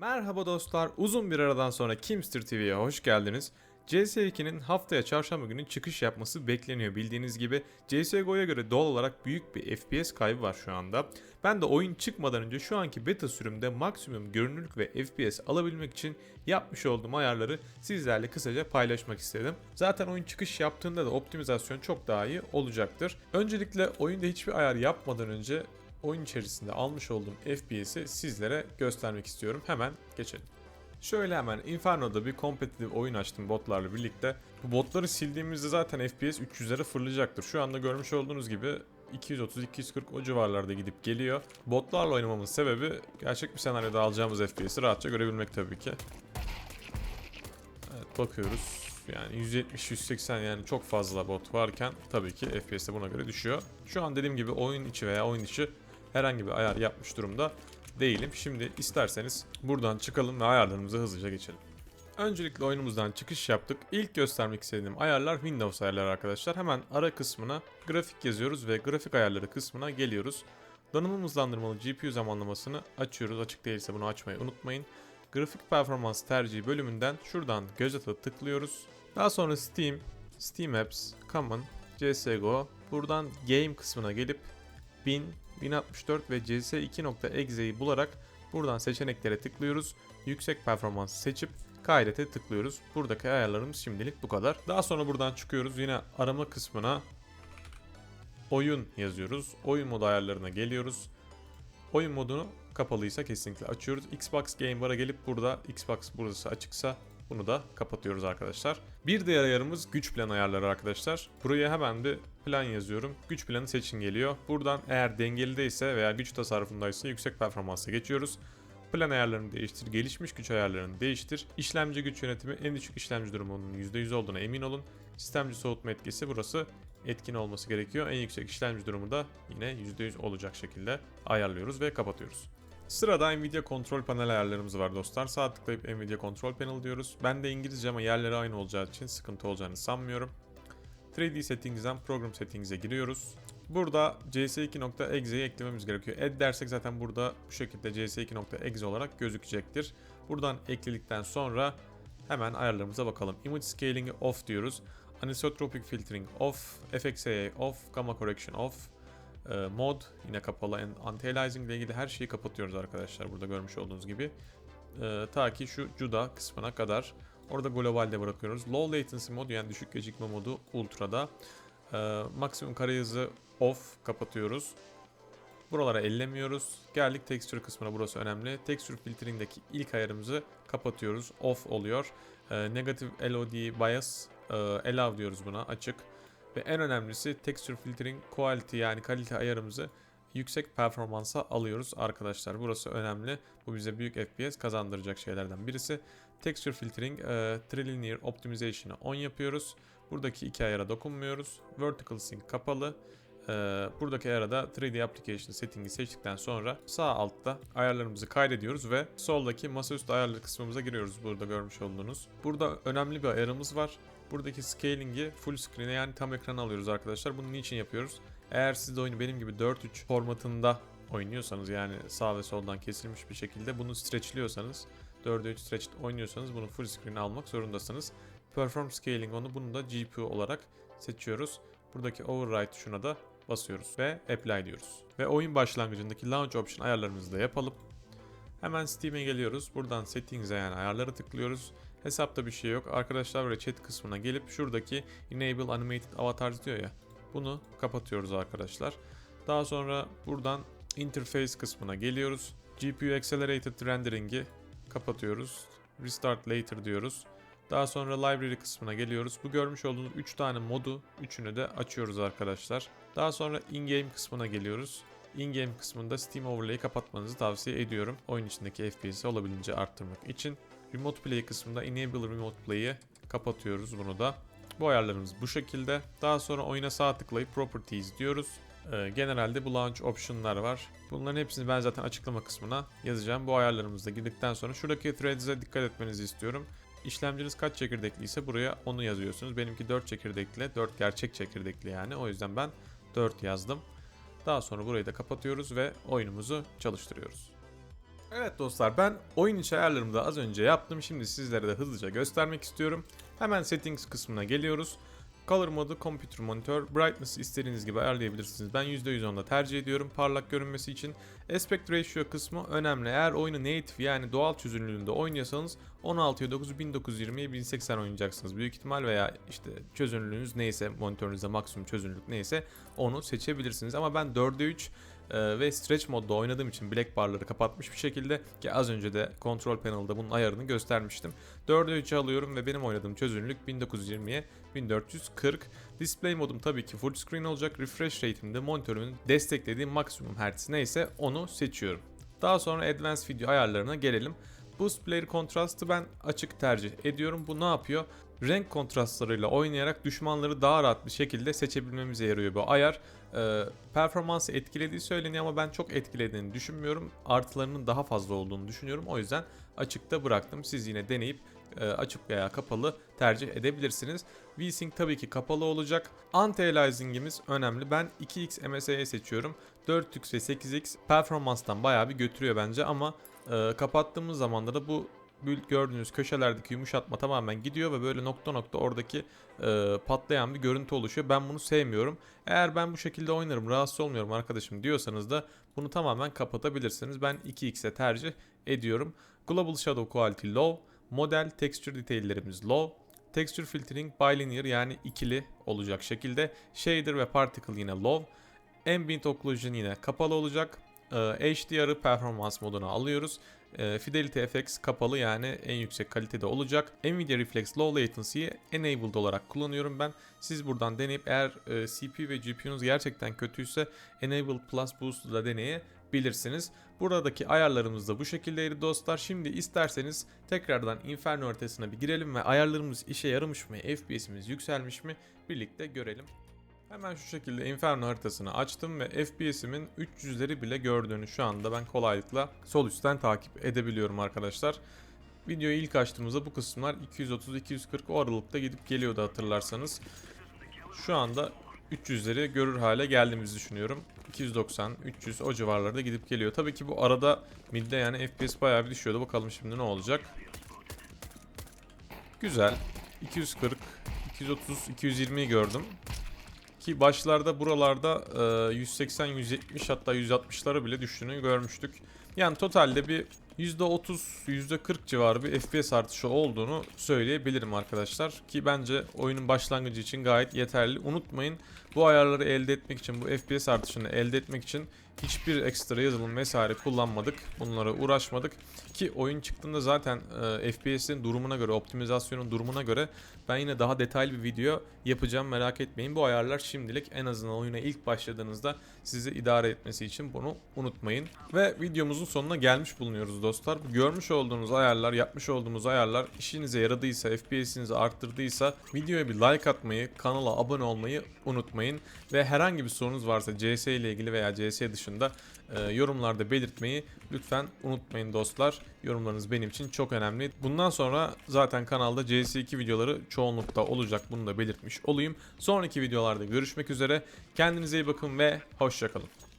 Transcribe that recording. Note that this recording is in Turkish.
Merhaba dostlar, uzun bir aradan sonra Kimster TV'ye hoş geldiniz. CS2'nin haftaya çarşamba günü çıkış yapması bekleniyor. Bildiğiniz gibi CSGO'ya göre doğal olarak büyük bir FPS kaybı var şu anda. Ben de oyun çıkmadan önce şu anki beta sürümde maksimum görünürlük ve FPS alabilmek için yapmış olduğum ayarları sizlerle kısaca paylaşmak istedim. Zaten oyun çıkış yaptığında da optimizasyon çok daha iyi olacaktır. Öncelikle oyunda hiçbir ayar yapmadan önce oyun içerisinde almış olduğum FPS'i sizlere göstermek istiyorum. Hemen geçelim. Şöyle hemen Inferno'da bir kompetitif oyun açtım botlarla birlikte. Bu botları sildiğimizde zaten FPS 300'lere fırlayacaktır. Şu anda görmüş olduğunuz gibi 230-240 o civarlarda gidip geliyor. Botlarla oynamamın sebebi gerçek bir senaryoda alacağımız FPS'i rahatça görebilmek tabii ki. Evet bakıyoruz. Yani 170-180 yani çok fazla bot varken tabii ki FPS de buna göre düşüyor. Şu an dediğim gibi oyun içi veya oyun dışı herhangi bir ayar yapmış durumda değilim. Şimdi isterseniz buradan çıkalım ve ayarlarımıza hızlıca geçelim. Öncelikle oyunumuzdan çıkış yaptık. İlk göstermek istediğim ayarlar Windows ayarları arkadaşlar. Hemen ara kısmına grafik yazıyoruz ve grafik ayarları kısmına geliyoruz. Donanım hızlandırmalı GPU zamanlamasını açıyoruz. Açık değilse bunu açmayı unutmayın. Grafik performans tercihi bölümünden şuradan göz atıp tıklıyoruz. Daha sonra Steam, Steam Apps, Common, CSGO. Buradan Game kısmına gelip 1000, 1064 ve CS2.exe'yi bularak buradan seçeneklere tıklıyoruz. Yüksek performans seçip kaydete tıklıyoruz. Buradaki ayarlarımız şimdilik bu kadar. Daha sonra buradan çıkıyoruz. Yine arama kısmına oyun yazıyoruz. Oyun modu ayarlarına geliyoruz. Oyun modunu kapalıysa kesinlikle açıyoruz. Xbox Game Bar'a gelip burada Xbox burası açıksa bunu da kapatıyoruz arkadaşlar. Bir diğer ayarımız güç plan ayarları arkadaşlar. Buraya hemen bir plan yazıyorum. Güç planı seçin geliyor. Buradan eğer dengelideyse veya güç tasarrufundaysa yüksek performansa geçiyoruz. Plan ayarlarını değiştir, gelişmiş güç ayarlarını değiştir. İşlemci güç yönetimi en düşük işlemci durumunun %100 olduğuna emin olun. Sistemci soğutma etkisi burası etkin olması gerekiyor. En yüksek işlemci durumu da yine %100 olacak şekilde ayarlıyoruz ve kapatıyoruz. Sırada Nvidia kontrol panel ayarlarımız var dostlar. Sağ tıklayıp Nvidia kontrol panel diyoruz. Ben de İngilizce ama yerleri aynı olacağı için sıkıntı olacağını sanmıyorum. 3D settings'den program settings'e giriyoruz. Burada cs2.exe'yi eklememiz gerekiyor. Add dersek zaten burada bu şekilde cs2.exe olarak gözükecektir. Buradan ekledikten sonra hemen ayarlarımıza bakalım. Image scaling'i off diyoruz. Anisotropic filtering off, FXAA off, gamma correction off, mod yine kapalı. Anti-aliasing ile ilgili her şeyi kapatıyoruz arkadaşlar burada görmüş olduğunuz gibi. E, ta ki şu CUDA kısmına kadar. Orada globalde bırakıyoruz. Low latency modu yani düşük gecikme modu ultra'da. E, maksimum kare hızı off kapatıyoruz. Buralara ellemiyoruz. Geldik texture kısmına burası önemli. Texture filtering'deki ilk ayarımızı kapatıyoruz. Off oluyor. E, negative LOD bias e, allow diyoruz buna açık. Ve en önemlisi texture filtering quality yani kalite ayarımızı yüksek performansa alıyoruz arkadaşlar. Burası önemli. Bu bize büyük FPS kazandıracak şeylerden birisi. Texture filtering e, trilinear optimization'ı 10 yapıyoruz. Buradaki iki ayara dokunmuyoruz. Vertical sync kapalı. E, buradaki ayara da 3D application setting'i seçtikten sonra sağ altta ayarlarımızı kaydediyoruz ve soldaki masaüstü ayarları kısmımıza giriyoruz burada görmüş olduğunuz. Burada önemli bir ayarımız var. Buradaki scaling'i full screen'e yani tam ekrana alıyoruz arkadaşlar. Bunu niçin yapıyoruz? Eğer siz de oyunu benim gibi 4-3 formatında oynuyorsanız yani sağ ve soldan kesilmiş bir şekilde bunu stretchliyorsanız 4'e 3 stretch oynuyorsanız bunu full screen'e almak zorundasınız. Perform scaling onu bunu da GPU olarak seçiyoruz. Buradaki override tuşuna da basıyoruz ve apply diyoruz. Ve oyun başlangıcındaki launch option ayarlarımızı da yapalım. Hemen Steam'e geliyoruz. Buradan settings'e yani ayarlara tıklıyoruz. Hesapta bir şey yok. Arkadaşlar böyle chat kısmına gelip şuradaki enable animated avatars diyor ya. Bunu kapatıyoruz arkadaşlar. Daha sonra buradan interface kısmına geliyoruz. GPU accelerated rendering'i kapatıyoruz. Restart later diyoruz. Daha sonra library kısmına geliyoruz. Bu görmüş olduğunuz 3 tane modu, üçünü de açıyoruz arkadaşlar. Daha sonra in-game kısmına geliyoruz. In-game kısmında Steam Overlay'i kapatmanızı tavsiye ediyorum. Oyun içindeki FPS'i olabildiğince arttırmak için. Remote Play kısmında Enable Remote Play'i kapatıyoruz bunu da. Bu ayarlarımız bu şekilde. Daha sonra oyuna sağ tıklayıp Properties diyoruz. Ee, genelde bu launch option'lar var. Bunların hepsini ben zaten açıklama kısmına yazacağım. Bu ayarlarımızda girdikten sonra şuradaki threads'e dikkat etmenizi istiyorum. İşlemciniz kaç çekirdekli ise buraya onu yazıyorsunuz. Benimki 4 çekirdekli, 4 gerçek çekirdekli yani. O yüzden ben 4 yazdım. Daha sonra burayı da kapatıyoruz ve oyunumuzu çalıştırıyoruz. Evet dostlar ben oyun içi ayarlarımı da az önce yaptım. Şimdi sizlere de hızlıca göstermek istiyorum. Hemen settings kısmına geliyoruz. Color modu, computer monitor, brightness istediğiniz gibi ayarlayabilirsiniz. Ben %100 onda tercih ediyorum parlak görünmesi için. Aspect ratio kısmı önemli. Eğer oyunu native yani doğal çözünürlüğünde oynuyorsanız 16'ya 9 1920'ye 1080 oynayacaksınız büyük ihtimal veya işte çözünürlüğünüz neyse monitörünüzde maksimum çözünürlük neyse onu seçebilirsiniz. Ama ben 4'e 3 ee, ve stretch modda oynadığım için black barları kapatmış bir şekilde ki az önce de kontrol panel'da bunun ayarını göstermiştim. 4'e 3'e alıyorum ve benim oynadığım çözünürlük 1920'ye 1440. Display modum tabii ki full screen olacak. Refresh rate'im de monitörümün desteklediği maksimum hertz neyse onu seçiyorum. Daha sonra advanced video ayarlarına gelelim. Boost Player Contrast'ı ben açık tercih ediyorum. Bu ne yapıyor? Renk kontrastlarıyla oynayarak düşmanları daha rahat bir şekilde seçebilmemize yarıyor bu ayar. Ee, performansı etkilediği söyleniyor ama ben çok etkilediğini düşünmüyorum. Artılarının daha fazla olduğunu düşünüyorum. O yüzden açıkta bıraktım. Siz yine deneyip e, açık veya kapalı tercih edebilirsiniz. VSync tabii ki kapalı olacak. Anti-aliasing'imiz önemli. Ben 2x MSA'ya seçiyorum. 4x ve 8x performanstan bayağı bir götürüyor bence ama e, kapattığımız zaman da bu gördüğünüz köşelerdeki yumuşatma tamamen gidiyor ve böyle nokta nokta oradaki e, patlayan bir görüntü oluşuyor. Ben bunu sevmiyorum. Eğer ben bu şekilde oynarım rahatsız olmuyorum arkadaşım diyorsanız da bunu tamamen kapatabilirsiniz. Ben 2x'e tercih ediyorum. Global Shadow Quality low. Model texture detaillerimiz low. Texture filtering bilinear yani ikili olacak şekilde. Shader ve particle yine low. Ambient occlusion yine kapalı olacak. Ee, HDR'ı performans moduna alıyoruz. Ee, Fidelity FX kapalı yani en yüksek kalitede olacak. Nvidia Reflex Low Latency'yi enabled olarak kullanıyorum ben. Siz buradan deneyip eğer e, CPU ve GPU'nuz gerçekten kötüyse Enabled Plus Boost'u da deneyebilirsiniz. Buradaki ayarlarımız da bu şekildeydi dostlar. Şimdi isterseniz tekrardan Inferno haritasına bir girelim ve ayarlarımız işe yaramış mı, FPS'imiz yükselmiş mi birlikte görelim. Hemen şu şekilde Inferno haritasını açtım ve FPS'imin 300'leri bile gördüğünü şu anda ben kolaylıkla sol üstten takip edebiliyorum arkadaşlar. Videoyu ilk açtığımızda bu kısımlar 230-240 o aralıkta gidip geliyordu hatırlarsanız. Şu anda 300'leri görür hale geldiğimizi düşünüyorum. 290, 300 o civarlarda gidip geliyor. Tabii ki bu arada midde yani FPS bayağı bir düşüyordu. Bakalım şimdi ne olacak. Güzel. 240, 230, 220'yi gördüm. Ki başlarda buralarda e, 180, 170 hatta 160'lara bile düştüğünü görmüştük. Yani totalde bir %30, %40 civarı bir FPS artışı olduğunu söyleyebilirim arkadaşlar. Ki bence oyunun başlangıcı için gayet yeterli. Unutmayın bu ayarları elde etmek için, bu FPS artışını elde etmek için hiçbir ekstra yazılım vesaire kullanmadık. Bunlara uğraşmadık. Ki oyun çıktığında zaten e, FPS'in durumuna göre, optimizasyonun durumuna göre ben yine daha detaylı bir video yapacağım merak etmeyin. Bu ayarlar şimdilik en azından oyuna ilk başladığınızda sizi idare etmesi için bunu unutmayın. Ve videomuzun sonuna gelmiş bulunuyoruz dostlar. Görmüş olduğunuz ayarlar, yapmış olduğumuz ayarlar işinize yaradıysa, FPS'inizi arttırdıysa videoya bir like atmayı, kanala abone olmayı unutmayın. Ve herhangi bir sorunuz varsa CS ile ilgili veya CS dışında e, yorumlarda belirtmeyi lütfen unutmayın dostlar. Yorumlarınız benim için çok önemli. Bundan sonra zaten kanalda CS2 videoları çoğunlukta olacak. Bunu da belirtmiş olayım. Sonraki videolarda görüşmek üzere. Kendinize iyi bakın ve hoşçakalın.